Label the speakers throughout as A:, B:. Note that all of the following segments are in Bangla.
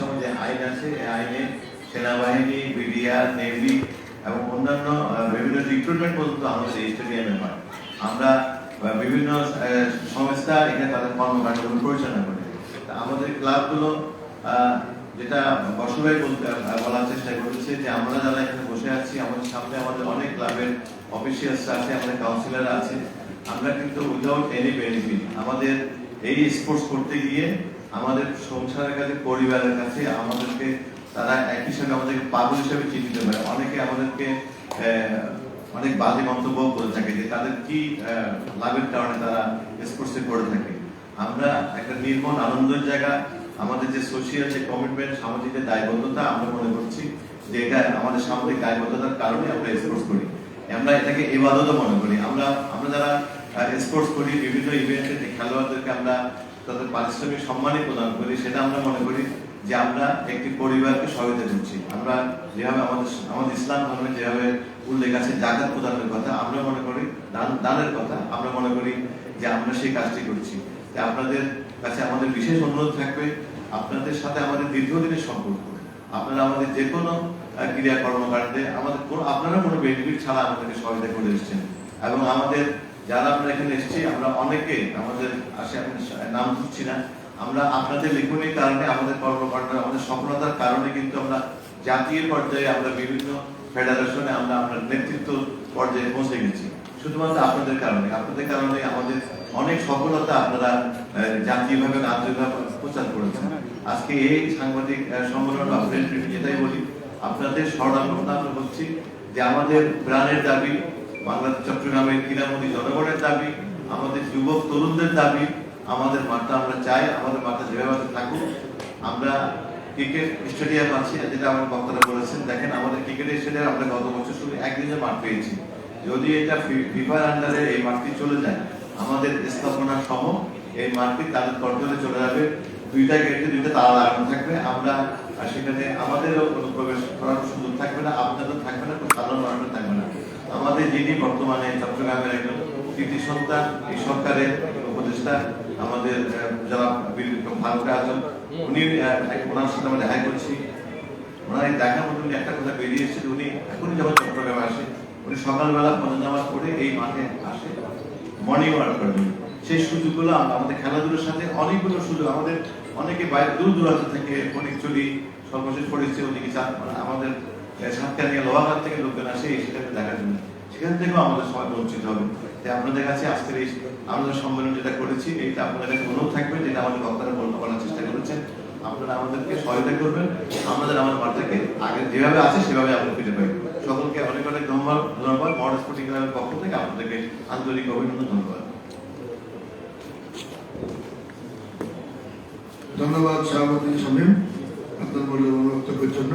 A: সময় যে আইন আছে, এই আইনে সেনাবাহিনী বিডিআর নেভি এবং অন্যান্য বিভিন্ন রিক্রুটমেন্ট পর্যন্ত আমাদের এই স্টেডিয়ামে হয় আমরা বিভিন্ন সংস্থা এখানে তাদের কর্মকাণ্ডগুলো পরিচালনা করে আমাদের ক্লাবগুলো যেটা বসবাই বলতে বলার চেষ্টা করেছে যে আমরা যারা এখানে বসে আছি, আমাদের সামনে আমাদের অনেক ক্লাবের অফিসিয়ালস আছে, আমাদের কাউন্সিলর আছে। আমরা কিন্তু উইদাউট এনি বেনিফিট আমাদের এই স্পোর্টস করতে গিয়ে আমাদের সংসারের কাছে, পরিবারের কাছে আমাদেরকে তারা একই সঙ্গে আমাদেরকে পাগল হিসাবে চিহ্নিত করে। অনেকে আমাদেরকে অনেক বাজে মন্তব্য করে থাকে যে তাদের কি লাভের কারণে তারা স্পোর্টসে করে থাকে। আমরা একটা নির্মল, আনন্দের জায়গা, আমাদের যে সোশিয়াল যে কমিটমেন্ট সামাজিক যে দায়বদ্ধতা, আমরা মনে করছি যে এটা আমাদের সামাজিক দায়বদ্ধতার কারণে আমরা স্পোর্টস করি। আমরা এটাকে এবাদতও মনে করি। আমরা আমরা যারা স্পোর্টস করি, বিভিন্ন ইভেন্টে খেলোয়াড়দেরকে আমরা তাদের পারিশ্রমিক সম্মানই প্রদান করি, সেটা আমরা মনে করি যে আমরা একটি পরিবারকে সহায়তা করছি আমরা যেভাবে আমাদের আমাদের ইসলাম ধর্মে যেভাবে উল্লেখ আছে, জাকাত প্রদানের কথা আমরা মনে করি, দান, দানের কথা আমরা মনে করি যে আমরা সেই কাজটি করছি। তাই আপনাদের কাছে আমাদের বিশেষ অনুরোধ থাকবে, আপনাদের সাথে আমাদের দীর্ঘদিনের সম্পর্ক। আপনারা আমাদের যে কোনো ক্রিয়া কর্মকাণ্ডে আমাদের আপনারা কোনো বেনিফিট ছাড়া আমাদেরকে সহায়তা করে এসেছেন। এবং আমাদের যারা আমরা এখানে এসেছি, আমরা অনেকে আমাদের আসে নাম ধরছি না, আমরা আপনাদের লেখনীর কারণে আমাদের কর্মকাণ্ড, আমাদের সফলতার কারণে কিন্তু আমরা জাতীয় পর্যায়ে আমরা বিভিন্ন ফেডারেশনে আমরা আমরা নেতৃত্ব পর্যায়ে পৌঁছে গেছি। শুধুমাত্র আপনাদের কারণে আপনাদের কারণে আমাদের অনেক সফলতা আপনারা জাতীয়ভাবে আন্তর্জাতিকভাবে প্রচার করেছেন। আজকে এই সাংবাদিক সম্মেলন বা প্রেস যেটাই বলি, আপনাদের স্মরণাপন্ন আমরা বলছি যে আমাদের প্রাণের দাবি বাংলাদেশ চট্টগ্রামের ক্রীড়ামন্ত্রী জনগণের দাবি, আমাদের যুবক তরুণদের দাবি, আমাদের মাঠটা আমরা চাই, আমাদের মাঠটা যেভাবে থাকুক। আমরা ক্রিকেট স্টেডিয়াম আছে, যেটা আমার বক্তারা বলেছেন, দেখেন আমাদের ক্রিকেট স্টেডিয়াম আমরা গত বছর শুধু একদিনের মাঠ পেয়েছি। যদি এটা ফিফার আন্ডারে এই মাঠটি চলে যায়, আমাদের স্থাপনা সহ এই মাঠটি তাদের কন্ট্রোলে চলে যাবে। দুইটা গেটে দুইটা তালা লাগানো থাকবে, আমরা সেখানে আমাদেরও কোনো প্রবেশ করার সুযোগ থাকবে না, আপনাদের থাকবে না, কোনো সাধারণ আমাদের যিনি বর্তমানে চট্টগ্রামের একজন কৃতি সন্তান, এই সরকারের উপদেষ্টা, আমাদের যারা ভারত আছেন উনি ওনার সাথে আমরা দেখা করছি। ওনার এই দেখার মধ্যে উনি একটা কথা বেরিয়ে উনি এখনই যখন চট্টগ্রামে আসে, উনি সকালবেলা নামাজ পড়ে এই মাঠে আসে। মর্নিং ওয়াক করবেন সেই সুযোগগুলো আমাদের খেলাধুলার সাথে অনেকগুলো সুযোগ, আমাদের অনেকে বাইরে দূর দূরান্ত থেকে ফটিকচুরি সর্বশেষ পড়েছে ওদিকে চা- লোহাঘাট থেকে লোকজন আসে সেটাকে দেখার জন্য। সেখান থেকেও আমাদের সবাই বঞ্চিত হবে। তাই আপনাদের কাছে আজকের এই আমাদের সম্মেলন যেটা করেছি এইটা আপনাদের কাছে অনুরোধ থাকবে যেটা আমাদের বক্তারা বলার চেষ্টা করেছেন। আপনারা আমাদেরকে সহায়তা করবেন। আমাদের আমার মাঠটাকে আগে যেভাবে আছে, সেভাবে আমরা ফিরে পাই। সকলকে অনেক অনেক ধন্যবাদ ধন্যবাদ। মডার্ন স্পোর্টিং ক্লাবের পক্ষ থেকে আপনাদেরকে আন্তরিক অভিনন্দন, ধন্যবাদ।
B: ধন্যবাদ, সভাপতি সমীম আপনার মূল্যবান বক্তব্যের জন্য।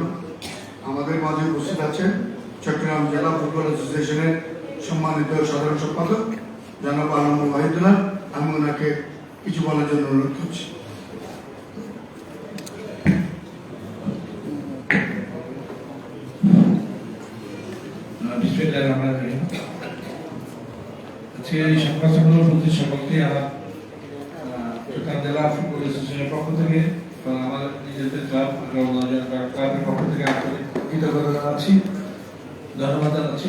B: আমাদের মাঝে উপস্থিত আছেন চট্টগ্রাম জেলা ফুটবল অ্যাসোসিয়েশনের সম্মানিত সাধারণ সম্পাদক জনাব আলম ওয়াহিদুল্লাহ। আমি ওনাকে কিছু বলার জন্য অনুরোধ করছি।
C: আজকে এই সংবাদ প্রতি সকলকে আমার আহ, চট্টগ্রাম জেলা ফুটবল অ্যাসোসিয়েশনের পক্ষ থেকে এবং আমাদের নিজেদের ক্লাব ক্লাবের পক্ষ থেকে আন্তরিক কৃতজ্ঞতা জানাচ্ছি ধন্যবাদ জানাচ্ছি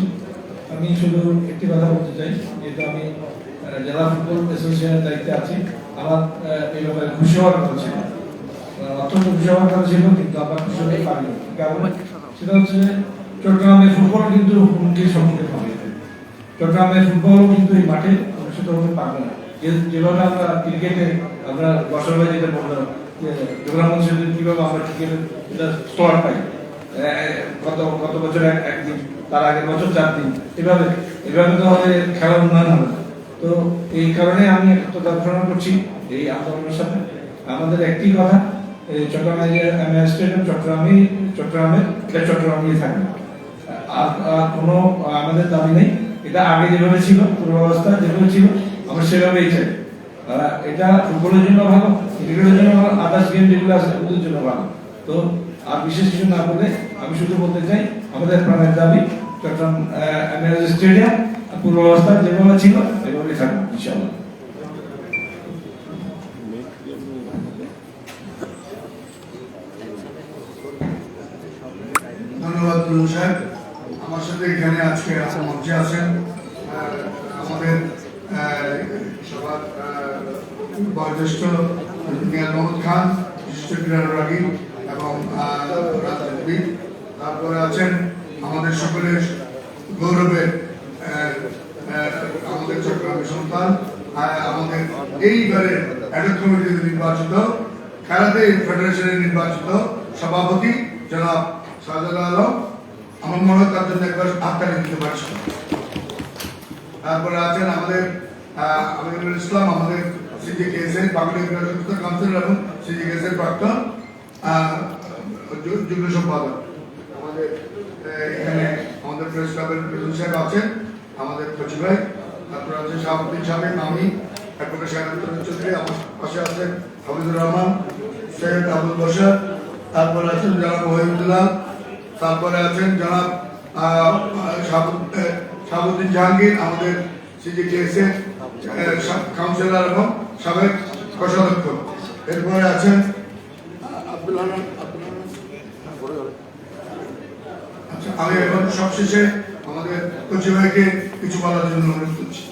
C: আমি শুধু একটি কথা বলতে চাই যেহেতু আমি আহ, জেলা ফুটবল অ্যাসোসিয়েশনের দায়িত্বে আছি। আমার এই ব্যাপারে খুশি হওয়ার কথা ছিল। অত্যন্ত খুশি হওয়ার কথা ছিল, কিন্তু আমরা খুশি হতে পারিনি কারণ সেটা হচ্ছে, চট্টগ্রামের ফুটবল কিন্তু হুমকির সম্মুখীন হবে। চট্টগ্রামের ফুটবলও কিন্তু এই মাঠে অনুষ্ঠিত হতে পারবে না। যেভাবে আমরা ক্রিকেটে আমরা বছর ভাই যেটা বললাম চট্টগ্রাম অঞ্চলে কীভাবে আমরা ক্রিকেটের এটা স্তর পাই গত গত বছর একদিন, তার আগের বছর চার দিন, এভাবে এভাবে তো আমাদের খেলার উন্নয়ন হবে। তো এই কারণে আমি একটা ঘোষণা করছি এই আন্দোলনের সাথে। আমাদের একটি কথা চট্টগ্রামে স্টেডিয়াম চট্টগ্রামে চট্টগ্রামে, এটা চট্টগ্রামে থাকবে। আর কোনো, আমাদের দাবি নেই। এটা আগে যেভাবে ছিল, পূর্বাবস্থা যেভাবে ছিল, আমরা সেভাবেই চাই। এটা ফুটবলের জন্য ভালো, ক্রিকেটের জন্য ভালো আদার্স গেম যেগুলো আছে, ওদের জন্য ভালো। তো আর বিশেষ কিছু না বলে আমি শুধু বলতে চাই, আমাদের প্রাণের দাবি, চট্টগ্রাম স্টেডিয়াম পূর্বাবস্থা যেভাবে ছিল এভাবেই থাকবে ইনশাআল্লাহ।
B: দুলু সাহেব। আমার সাথে এখানে আজকে মঞ্চে আছেন। আমাদের সবার বয়োজ্যেষ্ঠ মোহাম্মদ খান, বিশিষ্ট ক্রীড়ানুরাগী এবং রাজনীতিবিদ। তারপরে আছেন আমাদের সকলের গৌরবের আমাদের চট্টগ্রামের সন্তান আমাদের এইবারে কমিটিতে নির্বাচিত, খেলাতে ফেডারেশনের নির্বাচিত সভাপতি জনাব সাজাদ আলম। আমার মনে হয় তার জন্য একবার হাততালি দিতে পারছি তারপরে আছেন আমাদের আমিনুল ইসলাম, আমাদের সিজিকেএস এর বাংলা ইউনিভার্সিটি কাউন্সিলর এবং প্রাক্তন যুগ্ম সম্পাদক। আমাদের এখানে আমাদের প্রেস ক্লাবের প্রেসিডেন্ট সাহেব আছেন, আমাদের কচি ভাই। তারপরে আছে শাহাবুদ্দিন সাহেব আমি অ্যাডভোকেট শাহাবুদ্দিন চৌধুরী আমার পাশে আছেন হামিদুর রহমান সৈয়দ আবুল বসার তারপরে আছেন জনাব ওহিদুল্লাহ তারপরে আছেন জনাব শাহাবুদ্দিন জাহাঙ্গীর আমাদের সিজিটিএস এর কাউন্সিলর এবং সাবেক কোষাধ্যক্ষ। এরপরে আছেন আব্দুল আচ্ছা আমি এখন সবশেষে আমাদের কচি ভাইকে কিছু বলার জন্য অনুরোধ করছি।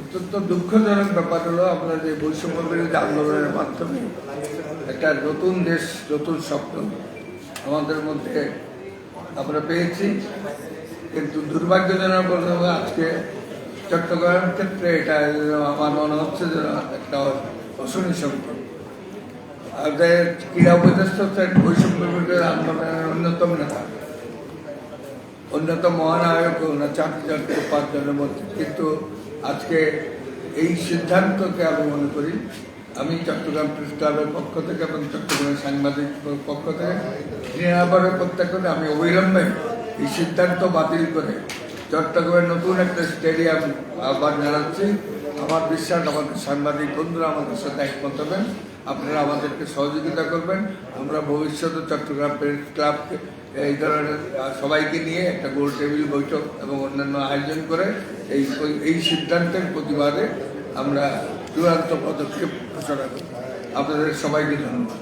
D: অত্যন্ত দুঃখজনক ব্যাপার হলো আমরা যে বৈষম্য বিরোধী আন্দোলনের মাধ্যমে একটা নতুন দেশ, নতুন স্বপ্ন আমাদের মধ্যে আমরা পেয়েছি। কিন্তু দুর্ভাগ্যজনক আজকে চট্টগ্রামের ক্ষেত্রে এটা আমার মনে হচ্ছে যে একটা অশনি সংকট ক্রীড়া উপদেষ্টা হচ্ছেন আন্দোলনের অন্যতম নেতা, অন্যতম মহানায়ক, ওনার চাকরি চাকরি পাঁচজনের মধ্যে। কিন্তু আজকে এই সিদ্ধান্তকে আমি মনে করি আমি চট্টগ্রাম প্রেস ক্লাবের পক্ষ থেকে এবং চট্টগ্রামের সাংবাদিক পক্ষ থেকে নিরাপরে প্রত্যেক করে আমি অবিলম্বে এই সিদ্ধান্ত বাতিল করে চট্টগ্রামের নতুন একটা স্টেডিয়াম আবার জানাচ্ছি। আমার বিশ্বাস, আমাদের সাংবাদিক বন্ধুরা আমাদের সাথে একমত হবেন। আপনারা আমাদেরকে সহযোগিতা করবেন। আমরা ভবিষ্যতে চট্টগ্রাম প্রেস ক্লাবকে এই ধরনের সবাইকে নিয়ে একটা গোল টেবিল বৈঠক এবং অন্যান্য আয়োজন করে এই এই সিদ্ধান্তের প্রতিবাদে আমরা চূড়ান্ত পদক্ষেপ ঘোষণা করি আপনাদের সবাইকে ধন্যবাদ।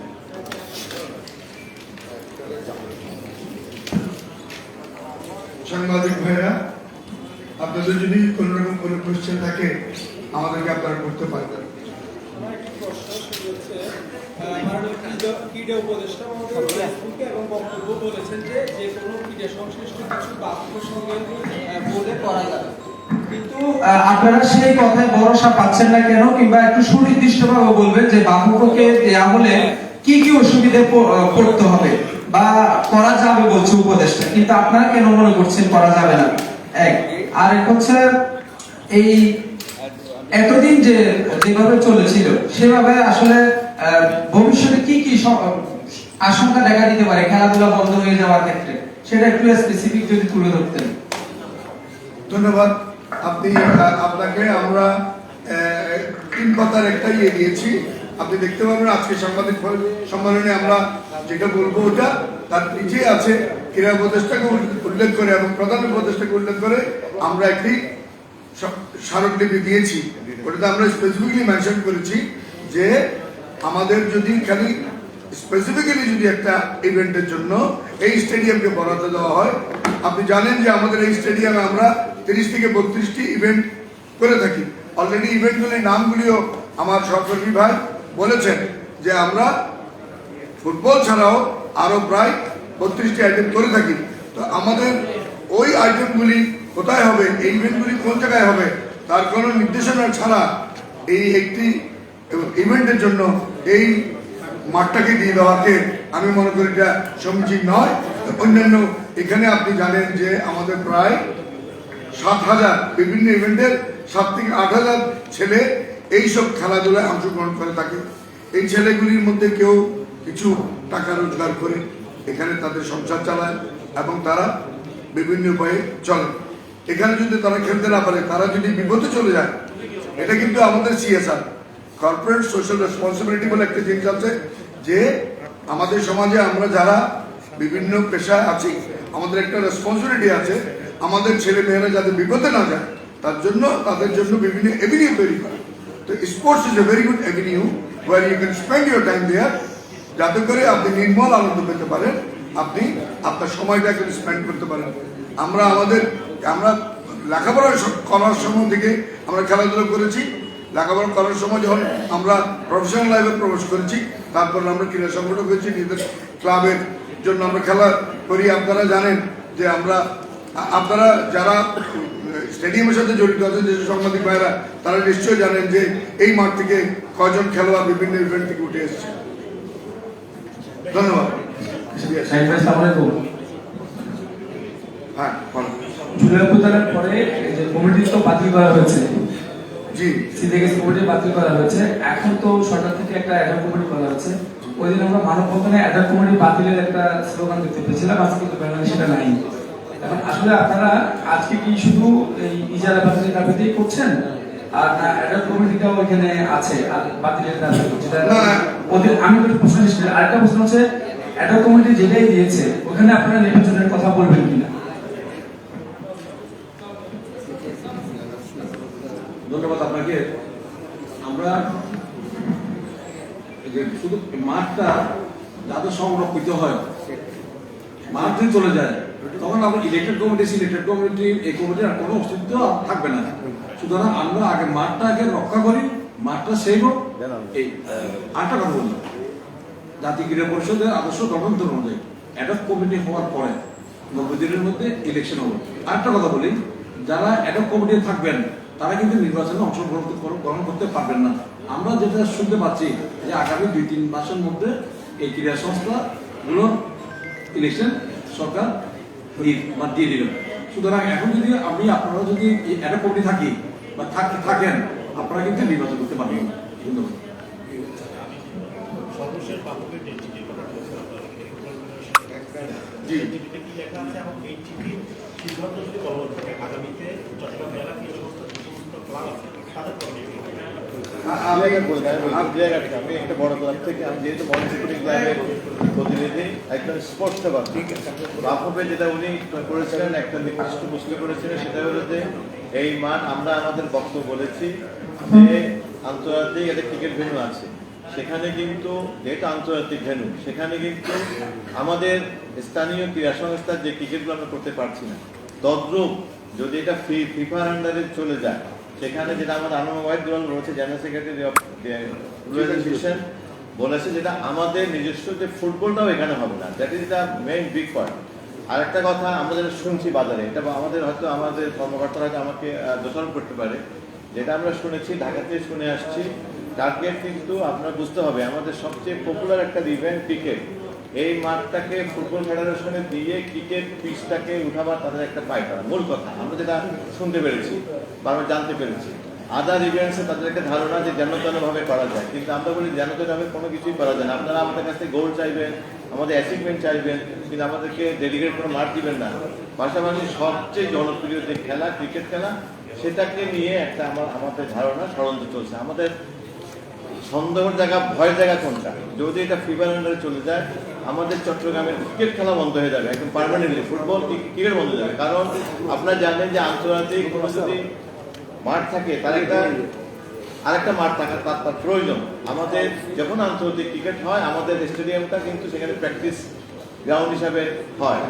B: সাংবাদিক ভাইরা আপনাদের যদি কোনো রকম কোনো কোশ্চেন থাকে আমাদেরকে আপনারা করতে পারবেন।
E: ক্রীড়া- উপদেষ্টা ফেসবুকে এবং বক্তব্য বলেছেন যে যে কোনো ক্রীড়া সংশ্লিষ্ট কিছু বাক্যের সঙ্গে বলে করা যাবে।
F: আপনারা সেই কথায় ভরসা পাচ্ছেন না কেন? কিংবা একটু সুনির্দিষ্টভাবে বলবেন যে বাহুককে দেয়া হলে কি কি অসুবিধে পড়তে হবে? বা করা যাবে বলছে উপদেশটা কিন্তু আপনারা কেন মনে করছেন করা যাবে না? এক। আর এক হচ্ছে, এই এতদিন যে যেভাবে চলেছিল, সেভাবে আসলে ভবিষ্যতে কি কি আশঙ্কা দেখা দিতে পারে খেলাধুলা বন্ধ হয়ে যাওয়ার ক্ষেত্রে? সেটা একটু স্পেসিফিক যদি তুলে ধরতেন।
B: ধন্যবাদ। আপনি আপনাকে আমরা তিন কথার একটাই ইয়ে দিয়েছি আপনি দেখতে পাবেন আজকে সাংবাদিক সম্মেলনে আমরা যেটা বলব ওটা, তার নিচে আছে ক্রীড়া উপদেষ্টাকে উল্লেখ- করে এবং প্রধান উপদেষ্টাকে উল্লেখ করে আমরা একটি স্মারকলিপি দিয়েছি। ওটাতে আমরা স্পেসিফিকলি মেনশন করেছি যে আমাদের যদি খালি স্পেসিফিক্যালি যদি একটা ইভেন্টের জন্য এই স্টেডিয়ামকে বরাদ্দ দেওয়া হয়, আপনি জানেন যে আমাদের এই স্টেডিয়ামে আমরা তিরিশ থেকে বত্রিশটি ইভেন্ট করে থাকি। অলরেডি ইভেন্টগুলির নামগুলিও আমার সহকর্মী ভাই বলেছেন যে আমরা ফুটবল ছাড়াও আরও প্রায় বত্রিশটি আইটেম করে থাকি। তো আমাদের ওই আইটেমগুলি কোথায় হবে, এই ইভেন্টগুলি কোন জায়গায় হবে, তার কোনো নির্দেশনা ছাড়া এই একটি ইভেন্টের জন্য এই মাঠটাকে দিয়ে দেওয়াকে আমি মনে করি এটা সমীচীন নয়। অন্যান্য এখানে আপনি জানেন যে আমাদের প্রায় সাত হাজার বিভিন্ন ইভেন্টের সাত থেকে আট হাজার ছেলে এইসব খেলাধুলায় অংশগ্রহণ করে থাকে। এই ছেলেগুলির মধ্যে কেউ কিছু টাকা রোজগার করে এখানে তাদের সংসার চালায় এবং তারা বিভিন্ন উপায়ে চলে। এখানে যদি তারা খেলতে না পারে, তারা যদি বিপদে চলে যায়, এটা কিন্তু আমাদের সিএসআর কর্পোরেট সোশ্যাল রেসপন্সিবিলিটি বলে একটা জিনিস আছে যে আমাদের সমাজে আমরা যারা বিভিন্ন পেশায় আছি, আমাদের একটা রেসপন্সিবিলিটি আছে আমাদের ছেলে মেয়েরা যাতে বিপদে না যায়, তার জন্য, তাদের জন্য বিভিন্ন এভিনিউ তৈরি করা। তো sports is a very good avenue where you can spend your time there যাতে করে আপনি নির্মল আনন্দ পেতে পারেন, আপনি আপনার সময়টা কিন্তু স্পেন্ড করতে পারেন। আমরা আমাদের, আমরা লেখাপড়া করার সময় থেকে আমরা খেলাধুলা করেছি। লেখাপড়া করার সময় যখন আমরা প্রফেশনাল লাইফে প্রবেশ করেছি, তারপর আমরা ক্রীড়া সংগঠন করেছি। নিজেদের ক্লাবের জন্য আমরা খেলা করি। আপনারা জানেন যে আমরা আপনারা যারা স্টেডিয়ামের সাথে জড়িত আছে যে সাংবাদিক ভাইরা তারা নিশ্চয়ই জানেন যে এই মাঠ থেকে কয়জন খেলোয়াড় বিভিন্ন ইভেন্ট থেকে উঠে এসেছে। ধন্যবাদ। হ্যাঁ
G: পরে যে কমিটি তো বাতিল করা হয়েছে।
B: জি।
G: সিডিএস কমিটি বাতিল করা হয়েছে। এখন তো সরকার থেকে একটা কমিটি করা হয়েছে ওই দিন আমরা কমিটি বাতিলের একটা স্লোগান দেখতে পেয়েছিলাম। আজকে কিন্তু ব্যানারে সেটা নাই। আসলে আপনারা আজকে কি শুধু এই ইজারা বাতিলের দাবিতেই করছেন আর না অ্যাডার কমিটিটাও ওইখানে আছে আর বাতিলের দাবি। ওদের আমি একটা প্রশ্ন শেষ করি। আরেকটা প্রশ্ন হচ্ছে অ্যাডার কমিটি যেটাই দিয়েছে ওখানে আপনারা নির্বাচনের কথা বলবেন কিনা
H: ধন্যবাদ আপনাকে আমরা যে শুধু মাঠটা যাদের সংরক্ষিত হয় মাঠ যদি চলে যায় তখন আমরা ইলেকটেড কমিটি সিলেক্টেড কমিটি এই কমিটির আর কোনো অস্তিত্ব থাকবে না। সুতরাং আমরা আগে মাঠটা আগে রক্ষা করি, মাঠটা সেভ হোক। এই আরেকটা কথা বলি। জাতীয় ক্রীড়া পরিষদের আদর্শ গঠনতন্ত্র অনুযায়ী অ্যাডপ কমিটি হওয়ার পরে নব্বই দিনের মধ্যে ইলেকশন হবে। আরেকটা কথা বলি, যারা অ্যাডপ কমিটি থাকবেন, তারা কিন্তু নির্বাচনে অংশগ্রহণ গ্রহণ করতে পারবেন না। আমরা যেটা শুনতে পাচ্ছি, যে আগামী দুই তিন মাসের মধ্যে এই ক্রীড়া সংস্থাগুলোর ইলেকশন সরকার বা দিয়ে দিল সুতরাং এখন যদি আমি আপনারা যদি অ্যাডপ কমিটি থাকি বা থাক- থাকেন আপনারা কিন্তু নির্বাচন করতে পারবেন। ধন্যবাদ।
I: কি সিদ্ধান্ত যদি বলবৎ থাকে আগামীতে চট্টগ্রাম জেলা যে সমস্ত ক্লাব তাদের
A: আমি আমি একটা বড় থেকে আমি যেহেতু যেটা উনি করেছিলেন একটা নির্দিষ্ট করেছিলেন সেটা হলো যে এই মাঠ আমরা আমাদের বক্তব্য বলেছি যে আন্তর্জাতিক একটা ক্রিকেট ভেন্যু আছে সেখানে কিন্তু যেটা আন্তর্জাতিক ভেন্যু সেখানে কিন্তু আমাদের স্থানীয় ক্রীড়া সংস্থার যে ক্রিকেটগুলো আমরা করতে পারছি না। তদ্রুপ যদি এটা ফি ফিফার আন্ডারে চলে যায় সেখানে যেটা আমাদের আনন্দ ওয়াইড গ্লোবাল রয়েছে জেনারেল সেক্রেটারি অফ অ্যাসোসিয়েশন বলেছে যেটা আমাদের নিজস্ব যে ফুটবলটাও এখানে হবে না। That is the main big point আর একটা কথা যেটা শুনছি বাজারে, এটা আমাদের হয়তো আমাদের কর্মকর্তারা হয়তো আমাকে দোষারোপ করতে পারে। যেটা আমরা শুনেছি ঢাকাতে শুনে আসছি। টার্গেট কিন্তু আপনার বুঝতে হবে, আমাদের সবচেয়ে পপুলার একটা ইভেন্ট ক্রিকেট এই মাঠটাকে ফুটবল ফেডারেশনে দিয়ে ক্রিকেট পিচটাকে উঠাবার তাদের একটা পায়তারা মূল কথা, আমরা যেটা শুনতে পেরেছি বা আমরা জানতে পেরেছি আদার ইভেন্টসে তাদের একটা ধারণা যে যেন ভাবে করা যায়। কিন্তু আমরা বলি যেন ভাবে কোনো কিছুই করা যায় না। আপনারা আমাদের কাছে গোল চাইবেন, আমাদের অ্যাচিভমেন্ট চাইবেন, কিন্তু আমাদেরকে ডেডিকেট কোনো মাঠ দিবেন না। পাশাপাশি সবচেয়ে জনপ্রিয় যে খেলা ক্রিকেট খেলা, সেটাকে নিয়ে একটা আমার আমাদের ধারণা ষড়যন্ত্র চলছে। আমাদের সন্দেহের জায়গা, ভয়ের জায়গা কোনটা? যদি এটা ফিফার আন্ডারে চলে যায়, আমাদের চট্টগ্রামের ক্রিকেট খেলা বন্ধ হয়ে যাবে, একদম পার্মানেন্টলি ফুটবল ক্রিকেট বন্ধ হয়ে যাবে। কারণ আপনারা জানেন যে আন্তর্জাতিক যদি মাঠ থাকে, তার একটা আরেকটা মাঠ থাকার তার তার প্রয়োজন। আমাদের যখন আন্তর্জাতিক ক্রিকেট হয়, আমাদের স্টেডিয়ামটা কিন্তু সেখানে প্র্যাকটিস গ্রাউন্ড হিসাবে হয়।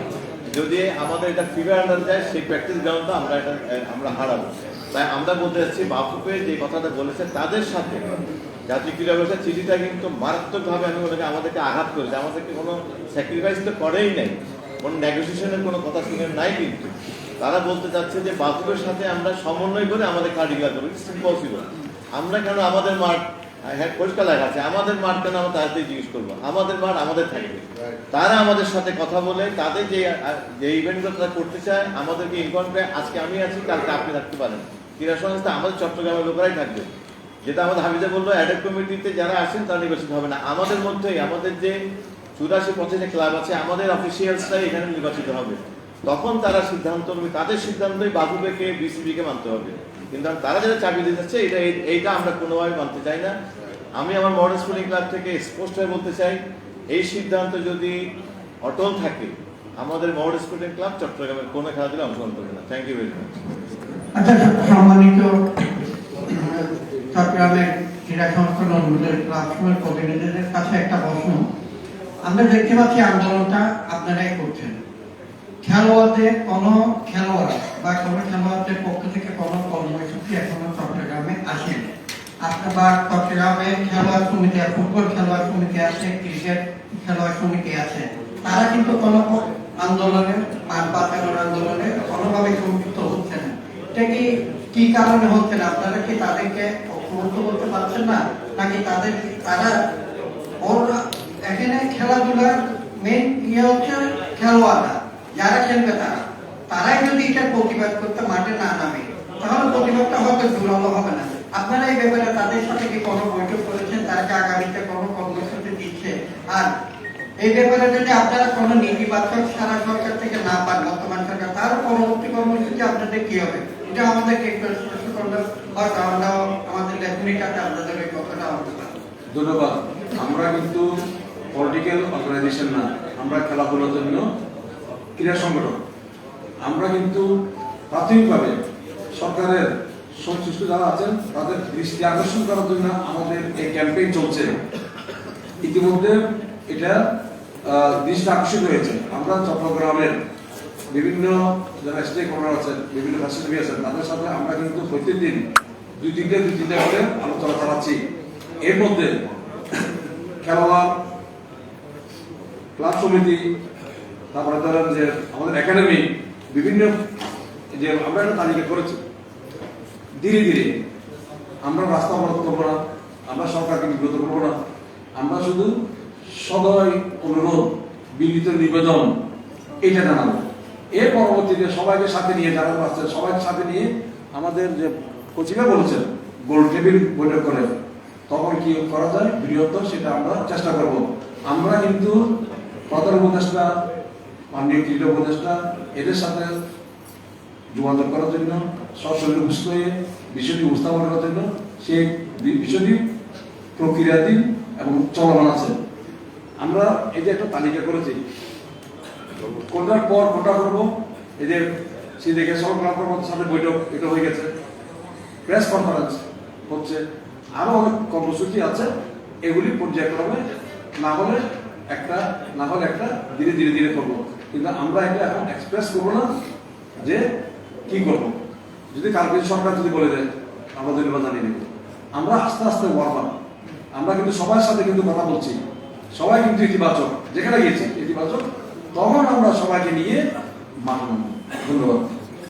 A: যদি আমাদের এটা ফিভার আন্ডার যায়, সেই প্র্যাকটিস গ্রাউন্ডটা আমরা এটা আমরা হারাবো। তাই আমরা বলতে চাচ্ছি বাফুপে যে কথাটা বলেছে তাদের সাথে জাতীয় ক্রীড়া ব্যবস্থা চিঠিটা কিন্তু মারাত্মকভাবে আমি ওনাকে আমাদেরকে আঘাত করেছে। আমাদেরকে কোনো স্যাক্রিফাইস তো করেই নাই, কোনো নেগোসিয়েশনের কোনো কথা শুনে নাই কিন্তু। তারা বলতে চাচ্ছে যে বাফুপের সাথে আমরা সমন্বয় করে আমাদের কার্ডিগুলা করব ইটস ইম্পসিবল আমরা কেন আমাদের মাঠ হ্যাঁ পরিষ্কার লেখা আছে, আমাদের মাঠ কেন আমরা তাদের জিজ্ঞেস করব? আমাদের মাঠ আমাদের থাকবে। তারা আমাদের সাথে কথা বলে, তাদের যে যে ইভেন্টগুলো তারা করতে চায়, আমাদেরকে ইনফর্ম করে, আজকে আমি আছি, কালকে আপনি থাকতে পারেন। ক্রীড়া সংস্থা আমাদের চট্টগ্রামের লোকেরাই থাকবে। যেটা আমাদের হামিদা বলল অ্যাডেক কমিটিতে যারা আসেন তারা নির্বাচিত হবে না। আমাদের মধ্যেই আমাদের যে চুরাশি পঁচাশি ক্লাব আছে, আমাদের অফিসিয়ালসরাই এখানে নির্বাচিত হবে। তখন তারা সিদ্ধান্ত নেবে, তাদের সিদ্ধান্তই বাবুবেকে বিসিবিকে মানতে হবে। কিন্তু তারা যেটা চাকরি দিতে চাচ্ছে, এটা এই- এইটা আমরা কোনোভাবে মানতে চাই না। আমি আমার মডার্ন স্পোর্টিং ক্লাব থেকে স্পষ্ট হয়ে বলতে চাই, এই সিদ্ধান্ত যদি অটল থাকে, আমাদের মডার্ন স্পোর্টিং ক্লাব চট্টগ্রামের কোনো খেলাধুলা অংশগ্রহণ করবে না। থ্যাংক ইউ ভেরি মাচ
J: আচ্ছা সম্মানিত, চট্টগ্রামের ক্রীড়া সংস্থান অনুমোদন ক্লাবসমূহের প্রতিনিধিদের কাছে একটা প্রশ্ন। আমরা দেখতে পাচ্ছি আন্দোলনটা আপনারাই করছেন। খেলোয়াড়দের কোনো খেলোয়াড় বা কোনো খেলোয়াড়দের পক্ষ থেকে কোনো কর্মসূচি এখনও চট্টগ্রামে আসেনি। আপনার বা চট্টগ্রামে খেলোয়াড় সমিতি, ফুটবল খেলোয়াড় সমিতি আছে, ক্রিকেট খেলোয়াড় সমিতি আছে, তারা কিন্তু কোনো আন্দোলনে আন্দোলনে কোনোভাবে সম্পৃক্ত হচ্ছে এটা কি কি কারণে হচ্ছে না? আপনারা কি তাদেরকে ঐক্যবদ্ধ করতে পারছেন না? নাকি তাদের, তারা এখানে খেলাধুলার মেন ইয়ে হচ্ছে খেলোয়াড়রা। যারা খেলবে তারা। তারাই যদি এটা প্রতিবাদ করতে মাঠে না নামে, তাহলে প্রতিবাদটা হয়তো জোরালো হবে না। আপনারা এই ব্যাপারে তাদের সাথে কি কোনো বৈঠক করেছেন? তারা কি আগামীতে কোনো কর্মসূচি দিচ্ছে? আর এই ব্যাপারে যদি আপনারা কোনো নীতিবাচক সারা সরকার থেকে না পান, বর্তমান সরকার তার পরবর্তী কর্মসূচি আপনাদের কি হবে? এটা আমাদেরকে একটু স্পষ্ট করলে হয়তো আমরাও আমাদের লেখনীটাতে আপনাদের ওই কথাটা
H: ধন্যবাদ। আমরা কিন্তু পলিটিক্যাল অর্গানাইজেশন না, আমরা খেলাধুলার জন্য ক্রীড়া সংগঠন। আমরা কিন্তু প্রাথমিকভাবে সরকারের সংশ্লিষ্ট যারা আছেন, তাদের দৃষ্টি আকর্ষণ করার জন্য আমাদের এই ক্যাম্পেইন চলছে। ইতিমধ্যে এটা দৃষ্টি আকর্ষিত হয়েছে। আমরা চট্টগ্রামের বিভিন্ন যারা স্টেক আছেন, বিভিন্ন ফ্যাসিলিটি আছেন, তাদের সাথে আমরা কিন্তু প্রত্যেকদিন দুই তিনটে দুই তিনটে করে আলোচনা চালাচ্ছি এর মধ্যে খেলোয়াড়, ক্লাব সমিতি, তারপরে ধরেন যে আমাদের একাডেমি বিভিন্ন যে আমরা একটা তালিকা করেছি। ধীরে ধীরে আমরা রাস্তা অবরোধ করব না, আমরা সরকারকে বিব্রত করব না, আমরা শুধু সদয় অনুরোধ, বিনীত নিবেদন, এটা জানাব। এর পরবর্তীতে সবাইকে সাথে নিয়ে যারা আসছে সবাইকে সাথে নিয়ে আমাদের যে কোচিংয়ে বলেছেন গোল টেবিল বৈঠক করে, তখন কি করা যায়? বৃহত্তর সেটা আমরা চেষ্টা করব। আমরা কিন্তু প্রধান উপদেষ্টা, মাননীয় ক্রীড়া উপদেষ্টা, এদের সাথে যোগাযোগ করার জন্য, সশরীরে উপস্থিত হয়ে বিষয়টি উপস্থাপন করার জন্য সে বিষয়টি প্রক্রিয়াধীন এবং চলমান আছে। আমরা এই যে একটা তালিকা করেছি কোনটার পর কোনটা করব। এই যে সিদ্দিকে সরকার সাথে বৈঠক, এটা হয়ে গেছে। প্রেস কনফারেন্স হচ্ছে। আরও অনেক কর্মসূচি আছে। এগুলি পর্যায়ক্রমে না হলে একটা, না হলে একটা ধীরে ধীরে ধীরে করব। কিন্তু আমরা এটা এখন এক্সপ্রেস করব না যে কি করব। যদি কালকে সরকার যদি বলে দেয় আমাদের এবার জানিয়ে নেব আমরা আস্তে আস্তে ওয়ার্ক আমরা কিন্তু সবার সাথে কিন্তু কথা বলছি। সবাই কিন্তু ইতিবাচক। যেখানে গিয়েছি, ইতিবাচক তখন আমরা সবাইকে নিয়ে মানব ধন্যবাদ